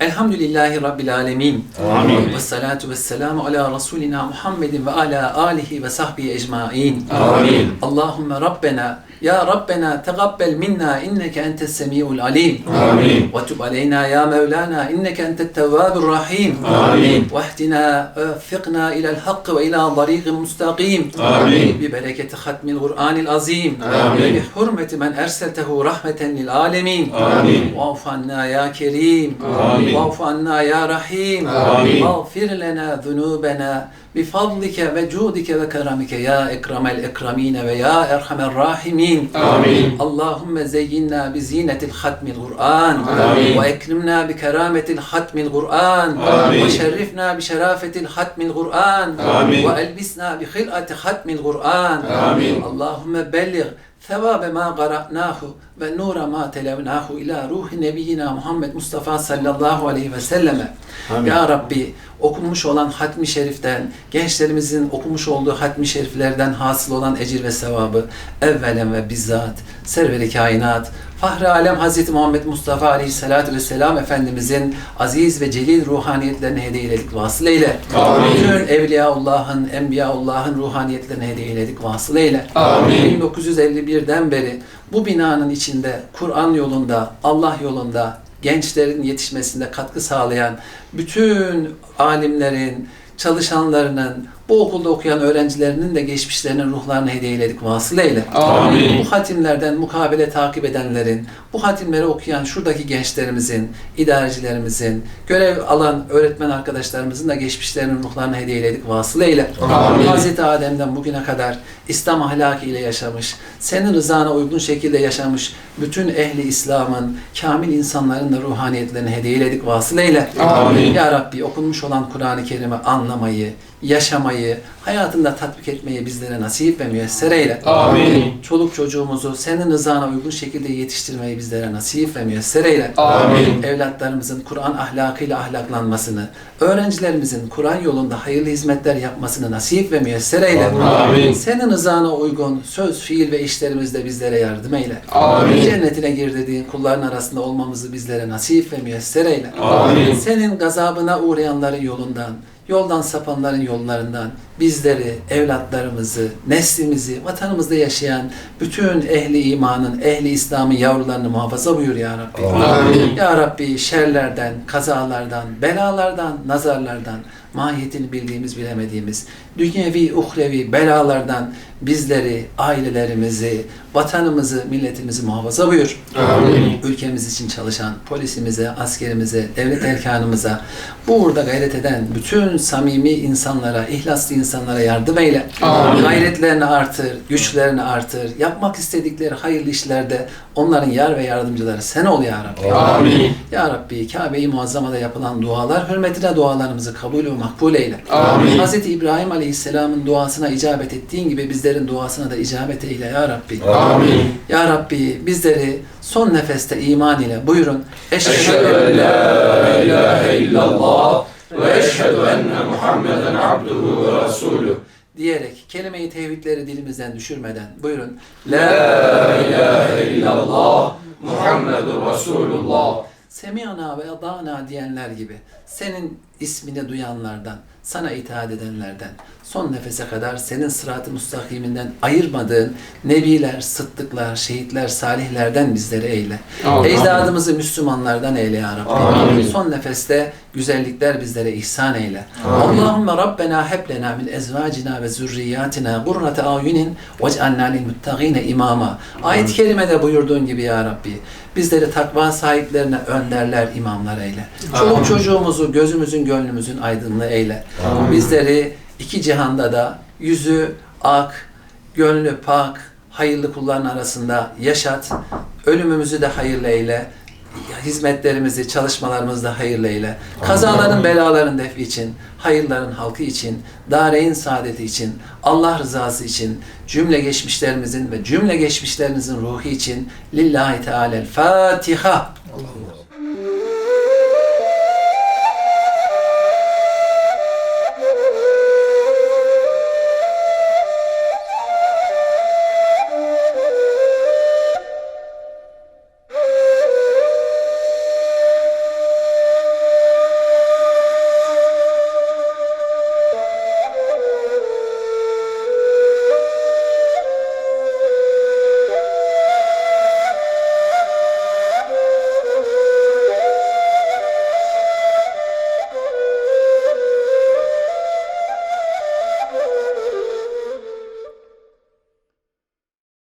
Elhamdülillahi Rabbil Alemin. Amin. Ve salatu ve selamu ala Resulina Muhammedin ve ala alihi ve sahbihi ecmain. Amin. Allahümme Rabbena Rabbena tegabbel minna inneke entes semi'ul alim. Amin. Ve tub aleyna ya Mevlana inneke entet tevvabur rahim. Amin. واهدنا وفقنا إلى الحق وإلى طريق مستقيم آمين. ببركة ختم القرآن العظيم آمين. بحرمة من أرسلته رحمة للعالمين آمين. واعف عنا يا كريم آمين. واعف عنا يا رحيم آمين. واغفر لنا ذنوبنا بفضلك وجودك وكرمك يا إكرم الإكرمين ويا أرحم الراحمين آمين. اللهم زينا بزينة الختم القرآن آمين. وأكرمنا بكرامة الختم القرآن آمين. وشرفنا بشرافة الختم القرآن آمين. وألبسنا بخلقة ختم القرآن آمين. اللهم بلغ ثواب ما قرأناه ونور ما تلوناه إلى روح نبينا Muhammed Mustafa sallallahu aleyhi ve selleme. Amin. Ya Rabbi okunmuş olan hatmi şeriften, gençlerimizin okumuş olduğu hatmi şeriflerden hasıl olan ecir ve sevabı evvelen ve bizzat serveri kainat, Fahri Alem Hazreti Muhammed Mustafa Aleyhisselatü Vesselam Efendimizin aziz ve celil ruhaniyetlerini hediye eyledik vasıl eyle. Amin. Bütün Evliyaullah'ın, Enbiyaullah'ın ruhaniyetlerini hediye eyledik vasıl eyle. Amin. 1951'den beri bu binanın içinde Kur'an yolunda, Allah yolunda gençlerin yetişmesinde katkı sağlayan bütün alimlerin, çalışanlarının, bu okulda okuyan öğrencilerinin de geçmişlerinin ruhlarını hediye eyledik vasıl eyle. Amin. Bu hatimlerden mukabele takip edenlerin, bu hatimleri okuyan şuradaki gençlerimizin, idarecilerimizin, görev alan öğretmen arkadaşlarımızın da geçmişlerinin ruhlarını hediye eyledik vasıl eyle. Amin. Hazreti Adem'den bugüne kadar İslam ahlakı ile yaşamış, senin rızana uygun şekilde yaşamış bütün ehli İslam'ın, kamil insanların da ruhaniyetlerini hediye eyledik vasıl eyle. Amin. Ya Rabbi okunmuş olan Kur'an-ı Kerim'i anlamayı, yaşamayı, Yeah. Hayatında tatbik etmeyi bizlere nasip ve müyesser eyle. Amin. Çoluk çocuğumuzu senin rızana uygun şekilde yetiştirmeyi bizlere nasip ve müyesser eyle. Amin. Evlatlarımızın Kur'an ahlakıyla ahlaklanmasını, öğrencilerimizin Kur'an yolunda hayırlı hizmetler yapmasını nasip ve müyesser eyle. Amin. Senin rızana uygun söz, fiil ve işlerimizde bizlere yardım eyle. Amin. Cennetine gir dediğin kulların arasında olmamızı bizlere nasip ve müyesser eyle. Amin. Senin gazabına uğrayanların yolundan, yoldan sapanların yollarından bizleri, evlatlarımızı, neslimizi, vatanımızda yaşayan bütün ehli imanın, ehli İslam'ın yavrularını muhafaza buyur ya Rabbi. Amin. Ya Rabbi şerlerden, kazalardan, belalardan, nazarlardan, mahiyetini bildiğimiz, bilemediğimiz, dünyevi, uhrevi belalardan bizleri, ailelerimizi, vatanımızı, milletimizi muhafaza buyur. Amin. Ülkemiz için çalışan polisimize, askerimize, devlet erkanımıza, bu uğurda gayret eden bütün samimi insanlara, ihlaslı insanlara yardım eyle. Amin. Gayretlerini artır, güçlerini artır. Yapmak istedikleri hayırlı işlerde onların yar ve yardımcıları sen ol ya Rabbi. Amin. Ya Rabbi Kabe-i Muazzama'da yapılan dualar hürmetine dualarımızı kabul ve makbul eyle. Amin. Hz. İbrahim Aleyhisselam'ın duasına icabet ettiğin gibi bizlerin duasına da icabet eyle ya Rabbi. Amin. Ya Rabbi bizleri son nefeste iman ile buyurun. Eşhedü en la ilahe illallah ve eşhedü enne Muhammeden abduhu ve resulü. Diyerek kelime-i tevhidleri dilimizden düşürmeden buyurun. La ilahe illallah Muhammedur Resulullah. Semiyana ve adana diyenler gibi senin ismini duyanlardan, sana itaat edenlerden, son nefese kadar senin sırat-ı müstakiminden ayırmadığın nebiler, sıddıklar, şehitler, salihlerden bizleri eyle. Amin. Ecdadımızı Müslümanlardan eyle ya Rabbi. Amin. Son nefeste güzellikler bizlere ihsan eyle. Amin. Allahümme Rabbena heb lena min ezvacina ve zürriyatina gurrate ayunin vec'alna lil muttagine imama. Ayet-i kerimede buyurduğun gibi ya Rabbi. Bizleri takva sahiplerine önderler, imamlar eyle. Çoluk çocuğumuzu gözümüzün, gönlümüzün aydınlığı eyle. Amin. Bizleri iki cihanda da yüzü ak, gönlü pak, hayırlı kulların arasında yaşat. Ölümümüzü de hayırlı eyle. Hizmetlerimizi, çalışmalarımızı da hayırlı eyle. Kazaların, belaların defi için, hayırların halkı için, dareyn saadeti için, Allah rızası için, cümle geçmişlerimizin ve cümle geçmişlerinizin ruhu için Lillahi Teala'l Fatiha. Allahu